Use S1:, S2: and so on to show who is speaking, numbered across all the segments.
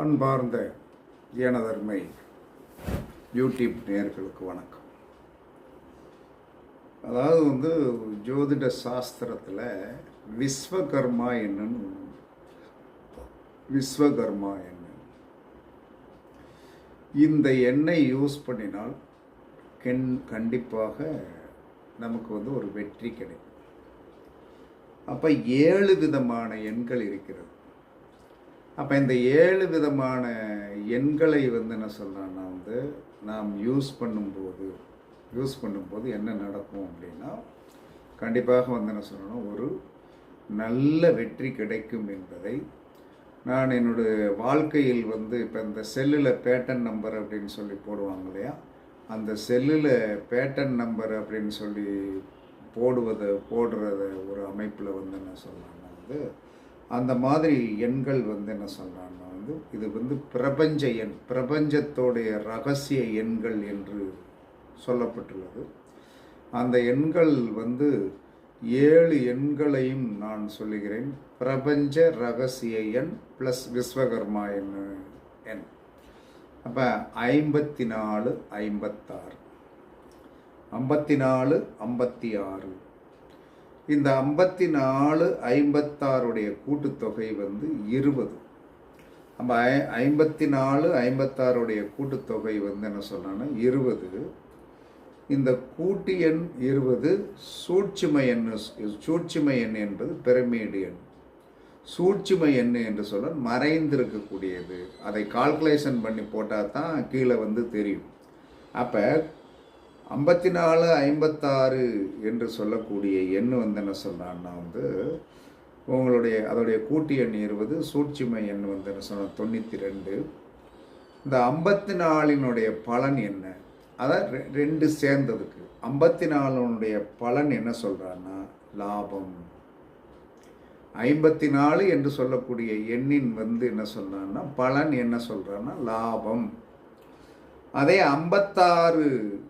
S1: அன்பார்ந்த எனதர்மை யூடியூப் நேர்களுக்கு வணக்கம். அதாவது வந்து ஜோதிட சாஸ்திரத்தில் விஸ்வகர்மா என்னன்னு விஸ்வகர்மா என்ன இந்த எண்ணெய் யூஸ் பண்ணினால் கென் கண்டிப்பாக நமக்கு வந்து ஒரு வெற்றி கிடைக்கும். அப்போ ஏழு விதமான எண்கள் இருக்கிறது. அப்போ இந்த ஏழு விதமான எண்களை வந்து என்ன சொல்லலாம்னா வந்து நாம் யூஸ் பண்ணும்போது யூஸ் பண்ணும்போது என்ன நடக்கும் அப்படின்னா கண்டிப்பாக வந்து என்ன சொல்லணும் ஒரு நல்ல வெற்றி கிடைக்கும் என்பதை. நான் என்னுடைய வாழ்க்கையில் வந்து இப்போ இந்த செல்லில் பேட்டன் நம்பர் அப்படின்னு சொல்லி போடுவாங்க இல்லையா? அந்த செல்லில் பேட்டன் நம்பர் அப்படின்னு சொல்லி போடுவதை போடுறத ஒரு அமைப்பில் வந்து என்ன சொல்லணும்னா வந்து அந்த மாதிரி எண்கள் வந்து என்ன சொல்கிறாங்கன்னா வந்து இது வந்து பிரபஞ்ச எண் பிரபஞ்சத்தோடைய ரகசிய எண்கள் என்று சொல்லப்பட்டுள்ளது. அந்த எண்கள் வந்து ஏழு எண்களையும் நான் சொல்லுகிறேன். பிரபஞ்ச ரகசிய எண் ப்ளஸ் விஸ்வகர்மா எண் எண். அப்போ ஐம்பத்தி நாலு ஐம்பத்தாறு. ஐம்பத்தி நாலு ஐம்பத்தி ஆறு. இந்த ஐம்பத்தி நாலு ஐம்பத்தாறுடைய கூட்டுத்தொகை வந்து இருபது. நம்ம ஐ ஐம்பத்தி நாலு ஐம்பத்தாறுடைய கூட்டுத்தொகை வந்து என்ன சொல்லலாம்னா இருபது. இந்த கூட்டு எண் இருபது சூட்சுமை எண் சூட்சிமை எண் என்பது பிரமிடு எண். சூட்சுமை எண் என்று சொல்ல மறைந்திருக்கக்கூடியது. அதை கால்குலேஷன் பண்ணி போட்டால் தான் கீழே வந்து தெரியும். அப்போ ஐம்பத்தி நாலு ஐம்பத்தாறு என்று சொல்லக்கூடிய எண் வந்து என்ன சொல்கிறான்னா வந்து உங்களுடைய அதோடைய கூட்டு எண் இருபது சூட்சிமை எண் வந்து என்ன சொன்ன தொண்ணூற்றி ரெண்டு இந்த ஐம்பத்தி நாலினுடைய பலன் என்ன? அதான் ரெ- ரெண்டு சேர்ந்ததுக்கு. ஐம்பத்தி நாலுனுடைய பலன் என்ன சொல்கிறான்னா லாபம். ஐம்பத்தி நாலு என்று சொல்லக்கூடிய எண்ணின் வந்து என்ன சொல்கிறான்னா பலன் என்ன சொல்கிறான்னா லாபம். அதே ஐம்பத்தாறு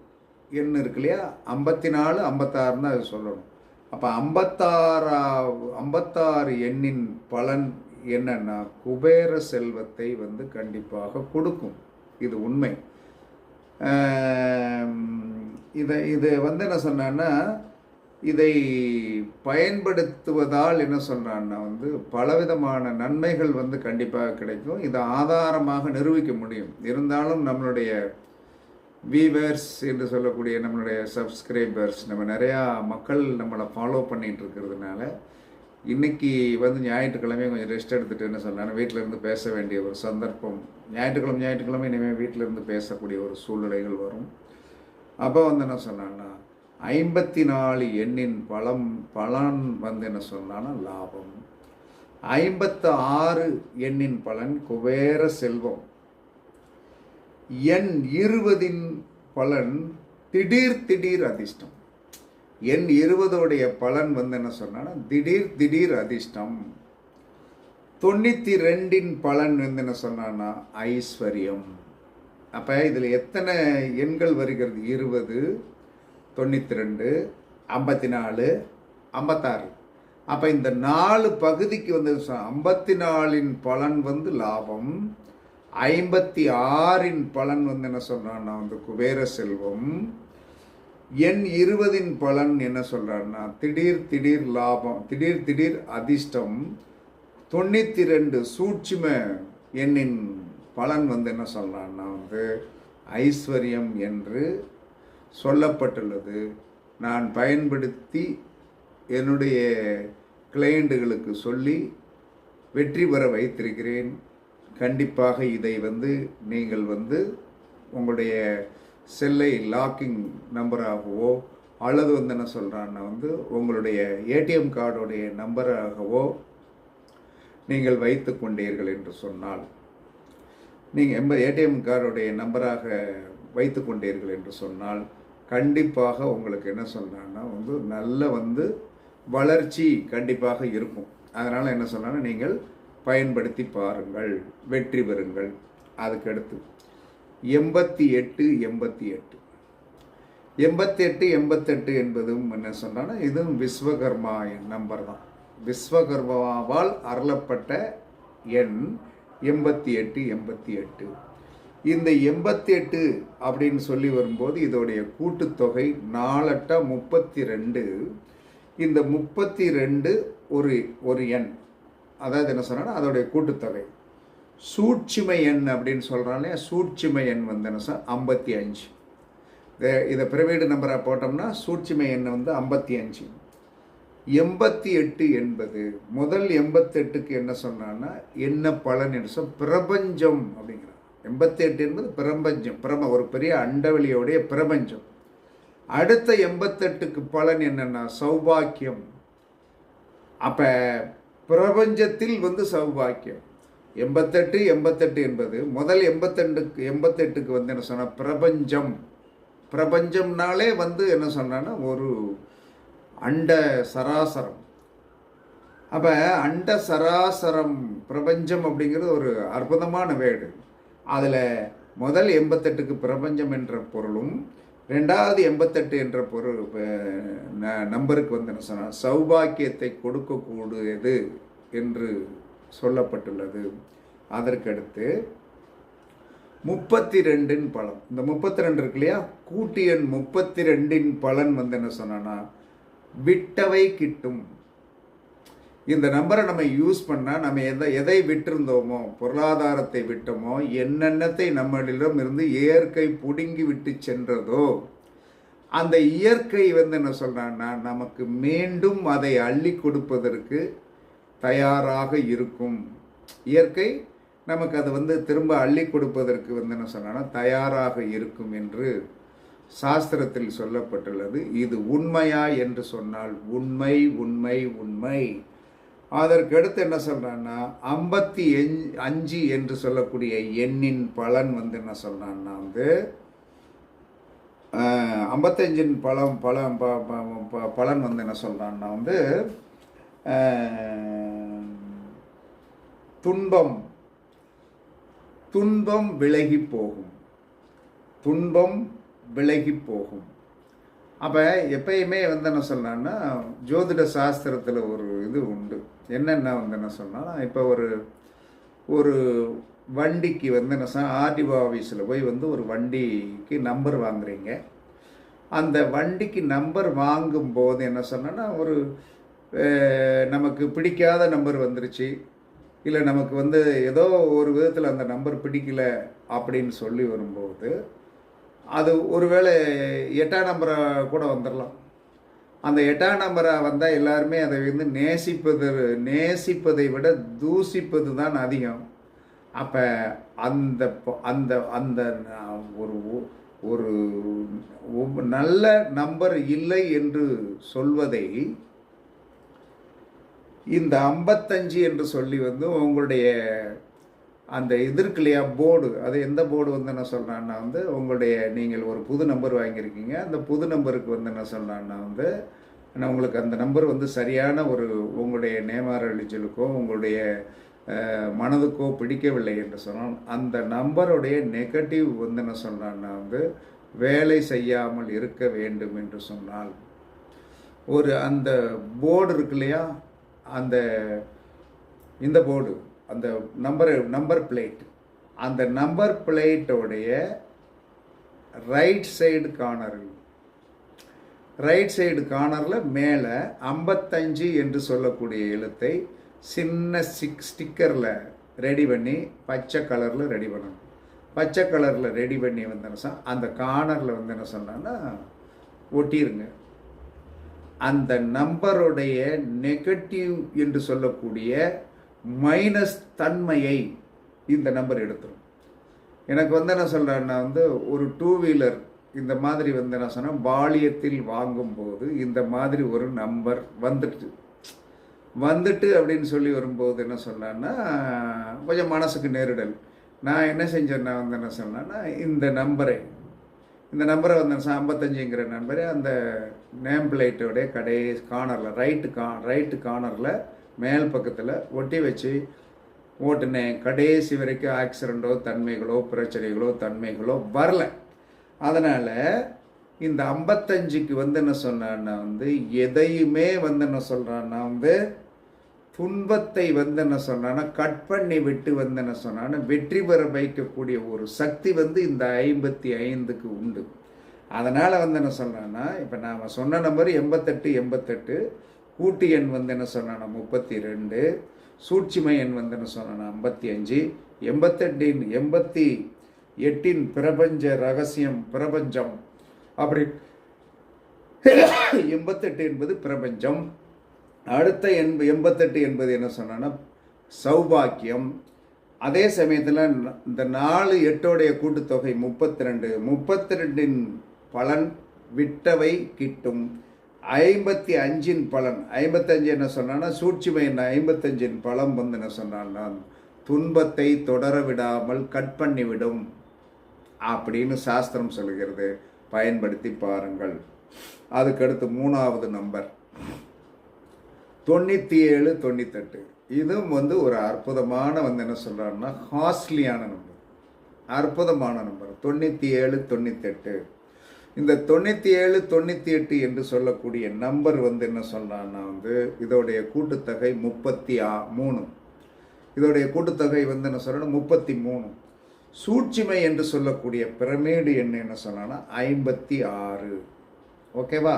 S1: எண் இருக்கு இல்லையா? ஐம்பத்தி நாலு ஐம்பத்தாறுன்னு அது சொல்லணும். அப்போ ஐம்பத்தாறா ஐம்பத்தாறு எண்ணின் பலன் என்னன்னா குபேர செல்வத்தை வந்து கண்டிப்பாக கொடுக்கும். இது உண்மை. இதை இது வந்து என்ன சொன்னான்னா இதை பயன்படுத்துவதால் என்ன சொல்கிறான்னா வந்து பலவிதமான நன்மைகள் வந்து கண்டிப்பாக கிடைக்கும். இதை ஆதாரமாக நிரூபிக்க முடியும். இருந்தாலும் நம்மளுடைய வீவர்ஸ் என்று சொல்லக்கூடிய நம்மளுடைய சப்ஸ்கிரைபர்ஸ் நம்ம நிறையா மக்கள் நம்மளை ஃபாலோ பண்ணிகிட்டு இருக்கிறதுனால இன்னைக்கு வந்து ஞாயிற்றுக்கிழமை கொஞ்சம் ரெஸ்ட் எடுத்துகிட்டு என்ன சொன்னாங்க வீட்டிலேருந்து பேச வேண்டிய ஒரு சந்தர்ப்பம் ஞாயிற்றுக்கிழமை ஞாயிற்றுக்கிழமை இனிமேல் வீட்டிலேருந்து பேசக்கூடிய ஒரு சூழ்நிலைகள் வரும். அப்போ வந்து என்ன சொன்னான்னா ஐம்பத்தி நாலு எண்ணின் பலம் பலன் வந்து என்ன சொன்னான்னா லாபம். ஐம்பத்து ஆறு எண்ணின் பலன் குபேர செல்வம். எண் இருபதின் பலன் திடீர் திடீர் அதிர்ஷ்டம். எண் இருபதோடைய பலன் வந்து என்ன சொன்னால் திடீர் திடீர் அதிர்ஷ்டம். தொண்ணூற்றி ரெண்டின் பலன் வந்து என்ன சொன்னான்னா ஐஸ்வர்யம். அப்போ இதில் எத்தனை எண்கள் வருகிறது? இருபது தொண்ணூற்றி ரெண்டு ஐம்பத்தி நாலு ஐம்பத்தாறு. அப்போ இந்த நாலு பகுதிக்கு வந்து ஐம்பத்தி நாலின் பலன் வந்து லாபம். ஐம்பத்தி ஆறின் பலன் வந்து என்ன சொல்கிறான்னா வந்து குபேர செல்வம். எண் இருபதின் பலன் என்ன சொல்கிறான்னா திடீர் திடீர் லாபம் திடீர் திடீர் அதிர்ஷ்டம் தொண்ணூற்றி ரெண்டு சூட்சும எண்ணின் பலன் வந்து என்ன சொல்கிறான்னா வந்து ஐஸ்வர்யம் என்று சொல்லப்பட்டுள்ளது. நான் பயன்படுத்தி என்னுடைய கிளையண்டுகளுக்கு சொல்லி வெற்றி பெற வைத்திருக்கிறேன். கண்டிப்பாக இதை வந்து நீங்கள் வந்து உங்களுடைய செல்லை லாக்கிங் நம்பராகவோ அல்லது வந்து என்ன சொல்கிறான்னா வந்து உங்களுடைய ஏடிஎம் கார்டுடைய நம்பராகவோ நீங்கள் வைத்து கொண்டீர்கள் என்று சொன்னால் நீங்கள் எம்ப ஏடிஎம் கார்டுடைய நம்பராக வைத்து கொண்டீர்கள் என்று சொன்னால் கண்டிப்பாக உங்களுக்கு என்ன சொல்கிறாங்கன்னா வந்து நல்ல வந்து வளர்ச்சி கண்டிப்பாக இருக்கும். அதனால் என்ன சொல்கிறாங்கன்னா நீங்கள் பயன்படுத்தி பாருங்கள் வெற்றி பெறுங்கள். அதுக்கடுத்து எண்பத்தி எட்டு எண்பத்தி எட்டு. எண்பத்தி எட்டு எண்பத்தெட்டு என்பதும் என்ன சொன்னால் இதுவும் விஸ்வகர்மா என் நம்பர் தான். விஸ்வகர்மாவால் அருளப்பட்ட எண் எண்பத்தி எட்டு எண்பத்தி எட்டு. இந்த எண்பத்தி எட்டு அப்படின்னு சொல்லி வரும்போது இதோடைய கூட்டுத்தொகை நாலட்டா முப்பத்தி ரெண்டு. இந்த முப்பத்தி ரெண்டு ஒரு ஒரு எண். அதாவது என்ன சொன்னா அதோடைய கூட்டுத்தொகை. சூட்சிமை எண் அப்படின்னு சொல்கிறாலே சூட்சிமை எண் வந்து என்ன சார் ஐம்பத்தி அஞ்சு இதை- இதை பிரவேடு நம்பராக போட்டோம்னா சூட்சிமை எண் வந்து ஐம்பத்தி அஞ்சு எண்பத்தி எட்டு என்பது முதல் எண்பத்தெட்டுக்கு என்ன சொன்னான்னா என்ன பலன் என்று சொல் பிரபஞ்சம் அப்படிங்கிறான் எண்பத்தி எட்டு என்பது பிரபஞ்சம் பிரம ஒரு பெரிய அண்டவெளியோடைய பிரபஞ்சம். அடுத்த எண்பத்தெட்டுக்கு பலன் என்னென்னா சௌபாக்கியம். அப்போ பிரபஞ்சத்தில் வந்து சௌபாக்கியம். எண்பத்தெட்டு எண்பத்தெட்டு என்பது முதல் எண்பத்தெண்டுக்கு எண்பத்தெட்டுக்கு வந்து என்ன சொன்னால் பிரபஞ்சம். பிரபஞ்சம்னாலே வந்து என்ன சொன்னான்னா ஒரு அண்ட சராசரம். அப்போ அண்ட சராசரம் பிரபஞ்சம் அப்படிங்கிறது ஒரு அற்புதமான வேடு. அதில் முதல் எண்பத்தெட்டுக்கு பிரபஞ்சம் என்ற பொருளும் ரெண்டாவது எண்பத்தெட்டு என்ற பொருள் ந- நம்பருக்கு வந்து என்ன சொன்னால் சௌபாக்கியத்தை கொடுக்கக்கூடியது என்று சொல்லப்பட்டுள்ளது. அதற்கடுத்து முப்பத்தி ரெண்டின் பலன். இந்த முப்பத்தி ரெண்டு இருக்கு இல்லையா? கூட்டியன் முப்பத்தி ரெண்டின் பலன் வந்து என்ன சொன்னா விட்டவை கிட்டும். இந்த நம்பரை நம்ம யூஸ் பண்ணால் நம்ம எதை எதை விட்டிருந்தோமோ பொருளாதாரத்தை விட்டோமோ என்னென்னத்தை நம்மளிடம் இருந்து இயற்கை புடுங்கி விட்டு சென்றதோ அந்த இயற்கை வந்து என்ன சொல்கிறான்னா நமக்கு மீண்டும் அதை அள்ளி கொடுப்பதற்கு தயாராக இருக்கும். இயற்கை நமக்கு அது வந்து திரும்ப அள்ளி கொடுப்பதற்கு வந்து என்ன சொன்னா தயாராக இருக்கும் என்று சாஸ்திரத்தில் சொல்லப்பட்டுள்ளது. இது உண்மையா என்று சொன்னால் உண்மை உண்மை உண்மை. அதற்கடுத்து என்ன சொல்கிறான்னா ஐம்பத்தி அஞ்சு என்று சொல்லக்கூடிய எண்ணின் பலன் வந்து என்ன சொல்கிறான்னா வந்து ஐம்பத்தஞ்சின் பலம் பலம் ப- ப- ப- பலன் வந்து என்ன சொல்கிறான்னா வந்து துன்பம் துன்பம் விலகி போகும். துன்பம் விலகி போகும். அப்போ எப்பயுமே வந்து என்ன சொன்னான்னா ஜோதிட சாஸ்திரத்தில் ஒரு இது உண்டு. என்னென்ன வந்து என்ன சொன்னால் இப்போ ஒரு ஒரு வண்டிக்கு வந்து என்ன சொன்னால் ஆர்டிஓ ஆஃபீஸில் போய் வந்து ஒரு வண்டிக்கு நம்பர் வாங்குறீங்க. அந்த வண்டிக்கு நம்பர் வாங்கும்போது என்ன சொன்னேன்னா ஒரு நமக்கு பிடிக்காத நம்பர் வந்துருச்சு. இல்லை நமக்கு வந்து ஏதோ ஒரு விதத்தில் அந்த நம்பர் பிடிக்கல அப்படின்னு சொல்லி வரும்போது அது ஒருவேளை எட்டாம் நம்பராக கூட வந்துடலாம் அந்த எட்டாம் நம்பராக வந்தால் எல்லாருமே அதை வந்து நேசிப்பது நேசிப்பதை விட தூசிப்பது தான் அதிகம். அப்போ அந்த அந்த அந்த ஒரு ஒரு நல்ல நம்பர் இல்லை என்று சொல்வதை இந்த ஐம்பத்தஞ்சு என்று சொல்லி வந்து உங்களுடைய அந்த இது இல்லையா போர்டு அது எந்த போர்டு வந்து என்ன சொல்கிறான்னா வந்து உங்களுடைய நீங்கள் ஒரு புது நம்பர் வாங்கியிருக்கீங்க. அந்த புது நம்பருக்கு வந்து என்ன சொல்கிறான்னா வந்து நான் உங்களுக்கு அந்த நம்பர் வந்து சரியான ஒரு உங்களுடைய நேமார் அழிச்சலுக்கோ உங்களுடைய மனதுக்கோ பிடிக்கவில்லை என்று சொன்னால் அந்த நம்பருடைய நெகட்டிவ் வந்து என்ன சொல்கிறான்னா வந்து வேலை செய்யாமல் இருக்க வேண்டும் என்று சொன்னால் ஒரு அந்த போர்டு இருக்கு இல்லையா? அந்த இந்த போர்டு அந்த நம்பர் நம்பர் பிளேட் அந்த நம்பர் பிளேட்டோடைய ரைட் சைடு கார்னரில் ரைட் சைடு கார்னரில் மேலே ஐம்பத்தஞ்சு என்று சொல்லக்கூடிய எழுத்தை சின்ன சிக் ஸ்டிக்கரில் ரெடி பண்ணி பச்சை கலரில் ரெடி பண்ணணும். பச்சை கலரில் ரெடி பண்ணி வந்து என்ன அந்த கார்னரில் வந்து என்ன சொன்னான்னா ஒட்டிருங்க. அந்த நம்பருடைய நெகட்டிவ் என்று சொல்லக்கூடிய மைனஸ் தன்மையை இந்த நம்பர் எடுத்துரும். எனக்கு வந்து என்ன சொல்கிறேன்னா வந்து ஒரு டூ வீலர் இந்த மாதிரி வந்து என்ன சொன்னால் பாலியத்தில் வாங்கும்போது இந்த மாதிரி ஒரு நம்பர் வந்துட்டு. வந்துட்டு அப்படின்னு சொல்லி வரும்போது என்ன சொன்னான்னா கொஞ்சம் மனசுக்கு நேரிடல். நான் என்ன செஞ்சேன்னா வந்து என்ன சொன்னேன்னா இந்த நம்பரை இந்த நம்பரை வந்து ஐம்பத்தஞ்சுங்கிற நம்பரை அந்த நேம் பிளேட்டோடைய கடை கார்னரில் ரைட்டு கா ரைட்டு கார்னரில் மேல் பக்கத்தில் ஒட்டி வச்சு ஓட்டுனேன் கடைசி வரைக்கும் ஆக்சிடெண்ட்டோ தன்மைகளோ பிரச்சனைகளோ தன்மைகளோ வரல. அதனால் இந்த ஐம்பத்தஞ்சுக்கு வந்து என்ன சொன்னான்னா வந்து எதையுமே வந்து என்ன சொல்கிறான்னா வந்து துன்பத்தை வந்து என்ன சொன்னான்னா கட் பண்ணி விட்டு வந்து என்ன சொன்னான்னா வெற்றி பெற வைக்கக்கூடிய ஒரு சக்தி வந்து இந்த ஐம்பத்தி ஐந்துக்கு உண்டு. அதனால் வந்து என்ன சொல்கிறேன்னா இப்போ நாம் சொன்ன நம்பர் எண்பத்தெட்டு எண்பத்தெட்டு கூட்டு எண் வந்து என்ன சொன்னான்னா முப்பத்தி ரெண்டு சூட்சிமை எண் வந்து என்ன சொன்னான்னா ஐம்பத்தி அஞ்சு. எண்பத்தெட்டின் எண்பத்தி எட்டின் பிரபஞ்ச ரகசியம் பிரபஞ்சம். அப்படி எண்பத்தெட்டு என்பது பிரபஞ்சம். அடுத்த எண்ப எண்பத்தெட்டு என்பது என்ன சொன்னா சௌபாக்கியம். அதே சமயத்தில் இந்த நாலு எட்டோடைய கூட்டுத்தொகை முப்பத்தி ரெண்டு முப்பத்தி ரெண்டின் பலன் விட்டவை கிட்டும். ஐம்பத்தி அஞ்சின் பலன். ஐம்பத்தஞ்சு என்ன சொன்னான்னா சூழ்ச்சிமையின் என்ன ஐம்பத்தஞ்சின் பலம் வந்து என்ன சொன்னான்னா துன்பத்தை தொடர விடாமல் கட் பண்ணிவிடும் அப்படின்னு சாஸ்திரம் சொல்கிறது. பயன்படுத்தி பாருங்கள். அதுக்கடுத்து மூணாவது நம்பர். தொண்ணூற்றி ஏழு தொண்ணூத்தெட்டு. இதுவும் வந்து ஒரு அற்புதமான வந்து என்ன சொல்கிறாருன்னா ஹாஸ்ட்லியான நம்பர். அற்புதமான நம்பர். தொண்ணூற்றி ஏழு தொண்ணூத்தெட்டு. இந்த தொண்ணூற்றி ஏழு தொண்ணூற்றி எட்டு என்று சொல்லக்கூடிய நம்பர் வந்து என்ன சொன்னான்னா வந்து இதோடைய கூட்டுத்தொகை முப்பத்தி ஆ மூணு. இதோடைய கூட்டுத்தொகை வந்து என்ன சொல்லணும் முப்பத்தி மூணு. சூட்சிமை என்று சொல்லக்கூடிய பிரமேடு என்ன என்ன சொன்னான்னா ஐம்பத்தி ஆறு. ஓகேவா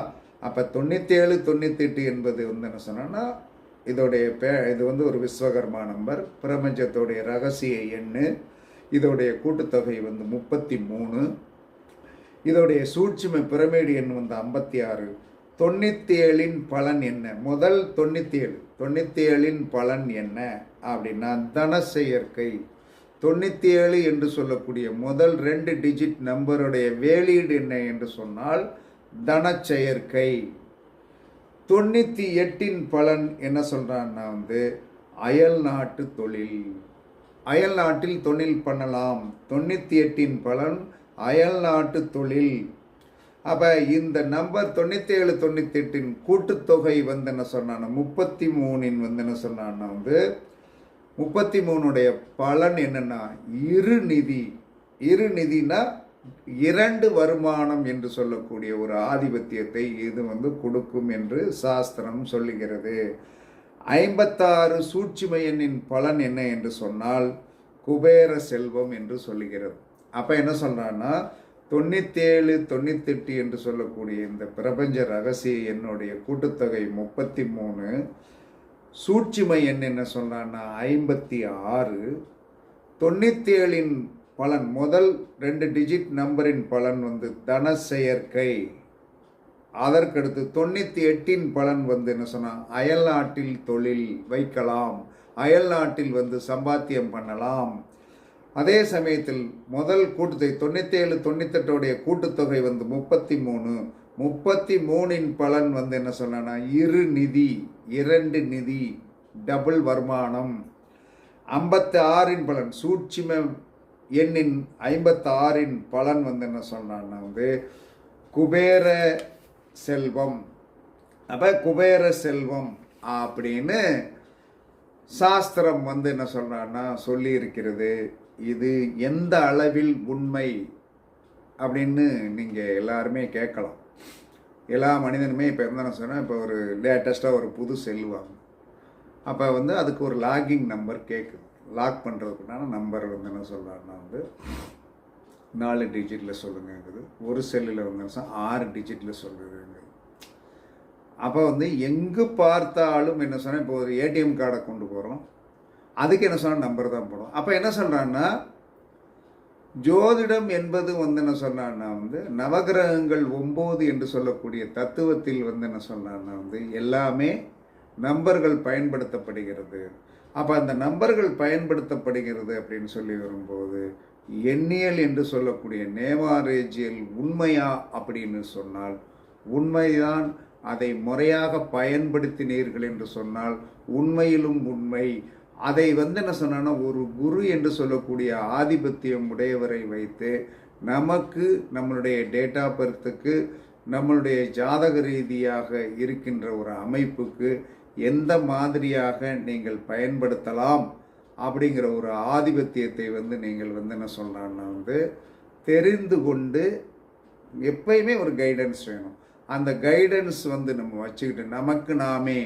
S1: அப்போ தொண்ணூற்றி ஏழு தொண்ணூற்றி எட்டு என்பது வந்து என்ன சொன்னோன்னா இதோடைய பே இது வந்து ஒரு விஸ்வகர்மா நம்பர் பிரபஞ்சத்தோடைய ரகசிய எண்ணு. இதோடைய கூட்டுத்தொகை வந்து முப்பத்தி மூணு. இதோடைய சூட்சும பிரமிடு எண் வந்து ஐம்பத்தி ஆறு. தொண்ணூற்றி ஏழின் பலன் என்ன? முதல் தொண்ணூற்றி ஏழு தொண்ணூற்றி ஏழின் பலன் என்ன? அப்படின்னா தன செயற்கை தொண்ணூற்றி ஏழு என்று சொல்லக்கூடிய முதல் ரெண்டு டிஜிட் நம்பருடைய வேலீடு என்ன என்று சொன்னால் தனச்செயற்கை தொண்ணூற்றி எட்டின் பலன் என்ன சொல்கிறான்னா வந்து அயல் நாட்டு தொழில். அயல் நாட்டில் தொழில் பண்ணலாம். தொண்ணூற்றி எட்டின் பலன் அயல் நாட்டு தொழில். அப்போ இந்த நம்பர் தொண்ணூற்றி ஏழு தொண்ணூற்றி எட்டின் கூட்டுத்தொகை வந்து என்ன சொன்னான்னா முப்பத்தி மூணின் வந்து என்ன சொன்னான்னா வந்து முப்பத்தி மூணுடைய பலன் என்னென்னா இரு நிதி. இரு நிதினா இரண்டு வருமானம் என்று சொல்லக்கூடிய ஒரு ஆதிபத்தியத்தை இது வந்து கொடுக்கும் என்று சாஸ்திரம் சொல்லுகிறது. ஐம்பத்தாறு சூட்சிமயனின் பலன் என்ன என்று சொன்னால் குபேர செல்வம் என்று சொல்லுகிறது. அப்போ என்ன சொல்கிறான்னா தொண்ணூற்றேழு தொண்ணூத்தெட்டு என்று சொல்லக்கூடிய இந்த பிரபஞ்ச ரகசிய என்னுடைய கூட்டுத்தொகை முப்பத்தி மூணு சூட்சிமை எண் என்ன சொல்கிறான்னா ஐம்பத்தி ஆறு தொண்ணூற்றேழின் பலன் முதல் ரெண்டு டிஜிட் நம்பரின் பலன் வந்து தன செயற்கை. அதற்கடுத்து தொண்ணூற்றி எட்டின் பலன் வந்து என்ன சொன்னால் அயல்நாட்டில் தொழில் வைக்கலாம் அயல்நாட்டில் வந்து சம்பாத்தியம் பண்ணலாம் அதே சமயத்தில் முதல் கூட்டுத்தொகை தொண்ணூற்றி ஏழு தொண்ணூத்தெட்டோடைய கூட்டுத்தொகை வந்து முப்பத்தி மூணு முப்பத்தி மூணின் பலன் வந்து என்ன சொல்லனா இரு நிதி இரண்டு நிதி டபுள் வருமானம். ஐம்பத்தி ஆறின் பலன் சூட்சிம எண்ணின் ஐம்பத்தாறின் பலன் வந்து என்ன சொன்னான்னா வந்து குபேர செல்வம். அப்போ குபேர செல்வம் அப்படின்னு சாஸ்திரம் வந்து என்ன சொல்கிறான்னா சொல்லியிருக்கிறது. இது எந்த அளவில் உண்மை அப்படின்னு நீங்கள் எல்லாருமே கேட்கலாம். எல்லா மனிதனுமே இப்போ இருந்தாலும் சொன்னால் இப்போ ஒரு லேட்டஸ்ட்டாக ஒரு புது செல் வாங்க அப்போ வந்து அதுக்கு ஒரு லாகிங் நம்பர் கேட்குது லாக் பண்ணுறதுக்குண்டான நம்பர் வந்து என்ன சொல்கிறாருன்னா வந்து நாலு டிஜிட்டில் சொல்லுங்கிறது ஒரு செல்லில் வந்து ஆறு டிஜிட்டில் சொல்லுங்க அப்போ வந்து எங்கே பார்த்தாலும் என்ன சொன்னால் இப்போ ஒரு ஏடிஎம் கார்டை கொண்டு போகிறோம் அதுக்கு என்ன சொன்னால் நம்பர் தான் போடும். அப்போ என்ன சொல்கிறான்னா ஜோதிடம் என்பது வந்து என்ன சொன்னான்னா வந்து நவகிரகங்கள் ஒம்பது என்று சொல்லக்கூடிய தத்துவத்தில் வந்து என்ன சொன்னான்னா வந்து எல்லாமே நம்பர்கள் பயன்படுத்தப்படுகிறது. அப்போ அந்த நம்பர்கள் பயன்படுத்தப்படுகிறது அப்படின்னு சொல்லி வரும்போது எண்ணியல் என்று சொல்லக்கூடிய நேவாரேஜியல் உண்மையா அப்படின்னு சொன்னால் உண்மைதான். அதை முறையாக பயன்படுத்தினீர்கள் என்று சொன்னால் உண்மையிலும் உண்மை. அதை வந்து என்ன சொன்னா ஒரு குரு என்று சொல்லக்கூடிய ஆதிபத்தியம் உடையவரை வைத்து நமக்கு நம்மளுடைய டேட்டா பர்த்துக்கு நம்மளுடைய ஜாதக ரீதியாக இருக்கின்ற ஒரு அமைப்புக்கு எந்த மாதிரியாக நீங்கள் பயன்படுத்தலாம் அப்படிங்கிற ஒரு ஆதிபத்தியத்தை வந்து நீங்கள் வந்து என்ன சொல்கிறான்னா வந்து தெரிந்து கொண்டு எப்பயுமே ஒரு கைடன்ஸ் வேணும். அந்த கைடன்ஸ் வந்து நம்ம வச்சுக்கிட்டு நமக்கு நாமே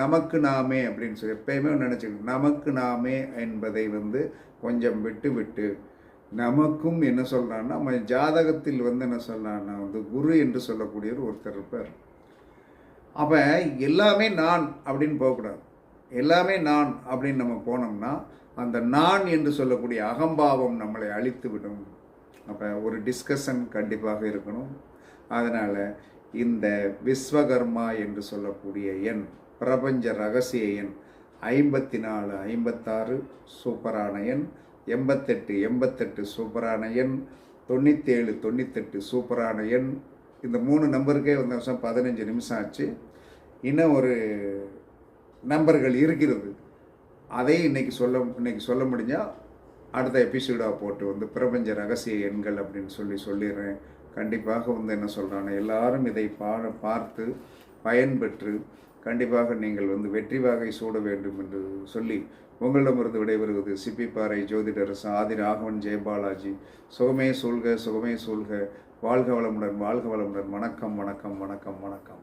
S1: நமக்கு நாமே அப்படின்னு சொல்லி எப்பயுமே நினச்சிக்கணும். நமக்கு நாமே என்பதை வந்து கொஞ்சம் விட்டு விட்டு நமக்கும் என்ன சொல்கிறான்னா நம்ம ஜாதகத்தில் வந்து என்ன சொல்கிறான்னா வந்து குரு என்று சொல்லக்கூடியவர் ஒருத்தர் இருப்பார். அப்போ எல்லாமே நான் அப்படின்னு போகக்கூடாது. எல்லாமே நான் அப்படின்னு நம்ம போனோம்னா அந்த நான் என்று சொல்லக்கூடிய அகம்பாவம் நம்மளை அழித்து விடும் அப்போ ஒரு டிஸ்கஷன் கண்டிப்பாக இருக்கணும். அதனால் இந்த விஸ்வகர்மா என்று சொல்லக்கூடிய எண் பிரபஞ்ச ரகசிய எண் ஐம்பத்தி நாலு ஐம்பத்தாறு சூப்பரான எண் எண்பத்தெட்டு எண்பத்தெட்டு சூப்பரான எண் தொண்ணூற்றேழு தொண்ணூத்தெட்டு சூப்பரான எண் இந்த மூணு நம்பருக்கே வந்து வருஷம் பதினஞ்சு நிமிஷம் ஆச்சு. இன்னும் ஒரு நம்பர்கள் இருக்கிறது. அதையும் இன்னைக்கு சொல்ல இன்னைக்கு சொல்ல முடிஞ்சால் அடுத்த எபிசோடாக போட்டு வந்து பிரபஞ்ச ரகசிய எண்கள் அப்படின்னு சொல்லி சொல்லிடுறேன். கண்டிப்பாக வந்து என்ன சொல்கிறாங்க எல்லாரும் இதை பா பார்த்து பயன்பெற்று கண்டிப்பாக நீங்கள் வந்து வெற்றி வாகை சூட வேண்டும் என்று சொல்லி உங்களிடமிருந்து விடைபெறுவது சிப்பிப்பாறை ஜோதிடரசு ஆதி ராகவன் ஜெயபாலாஜி. சுகமே சூழ்க சுகமே சூழ்க. வாழ்க வளமுடன் வாழ்க வளமுடன். வணக்கம் வணக்கம் வணக்கம் வணக்கம்.